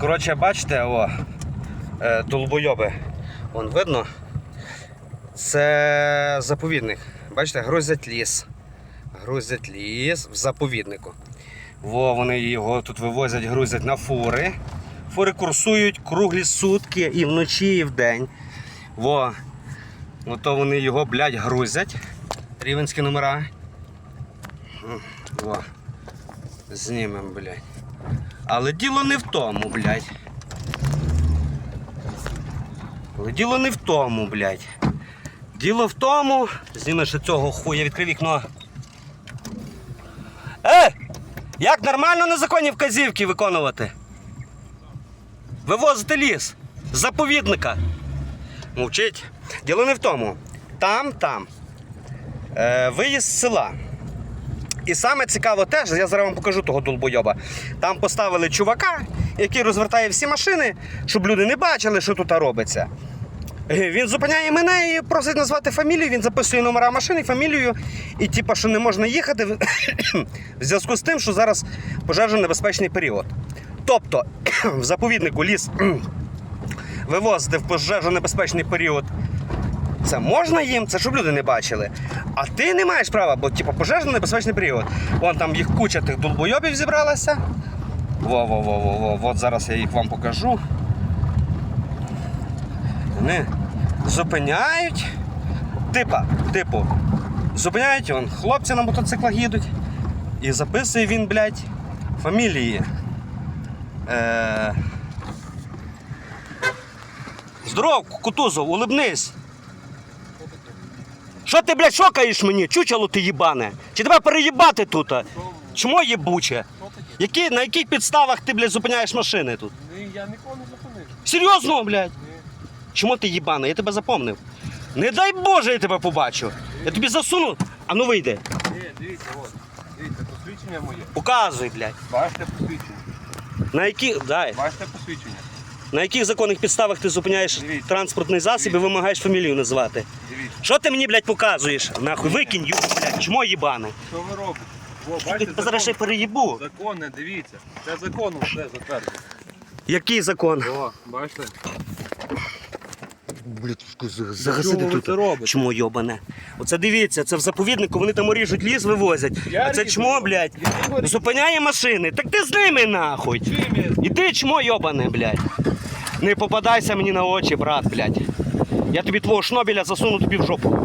Коротше, бачите, о, е, долбойоби. Вон видно. Це заповідник. Бачите, грузять ліс. Грузять ліс в заповіднику. Во, вони його тут вивозять, грузять на фури. Фури курсують круглі сутки і вночі, і вдень. Во. Ото вони його, блядь, грузять. Рівенські номера. Во. Знімемо, блядь. Але діло не в тому, блядь. Але діло не в тому, блядь. Діло в тому. Зніми ще цього хуя, відкрив вікно. Е! Як нормально незаконні вказівки виконувати? Вивозити ліс заповідника. Мовчить. Діло не в тому. Там, там. Е, виїзд з села. І саме цікаво теж, я зараз вам покажу того долбойоба. Там поставили чувака, який розвертає всі машини, щоб люди не бачили, що тут робиться. Е, Він зупиняє мене і просить назвати фамілію, він записує номера машини, фамілію, і типа, що не можна їхати в зв'язку з тим, що зараз пожежно-небезпечний період. Тобто, в заповіднику ліс вивозити в пожежно-небезпечний період це можна їм, це щоб люди не бачили. А ти не маєш права, бо типу, пожежно небезпечний період. Вон там їх куча тих долбойобів зібралася. Во-во-во-во-во. От зараз я їх вам покажу. Вони зупиняють. Типа, типу, зупиняють, вон, хлопці на мотоциклах їдуть. І записує він, блядь, фамілії. Е... Здоров, Кутузов, улибнись. Що ти, блядь, шокаєш мені? Чучело ти їбане? Чи тебе переїбати тут? Чому їбуче? Які, на яких підставах ти, блядь, зупиняєш машини тут? Ні, я нікого не зупинив. Серйозно, блядь? Ні. Чому ти їбане? Я тебе запомнив. Не дай Боже, я тебе побачу. Я тобі засуну. А ну вийди. Ні, дивіться, от. Дивіться, посвідчення моє. Показуй, блядь. Бачите посвідчення. На яких, дай, Бачите посвідчення. На яких законних підставах ти зупиняєш Дивіться. транспортний засіб і вимагаєш фамілію назвати? Дивіться. Що ти мені, блядь, показуєш? Нахуй, викинь, ю, блядь, чмо їбане. Що ви робите? О, Я бачите, тебе зараз ще закон. переїбу. Законне, дивіться. Це законом все затверджено. Який закон? О, бачите? Блядь, загасити ви тут. це робите? Чмо йобане. Оце дивіться, це в заповіднику, вони там ріжуть ліс, вивозять. Я а це ріжу. чмо, блядь, Я його ріжу. зупиняє машини. Так ти з ними нахуй. Чим я? Іди, чмо йобане, блядь. Не попадайся мені на очі, брат, блядь. Я тобі твого шнобеля засуну тобі в жопу.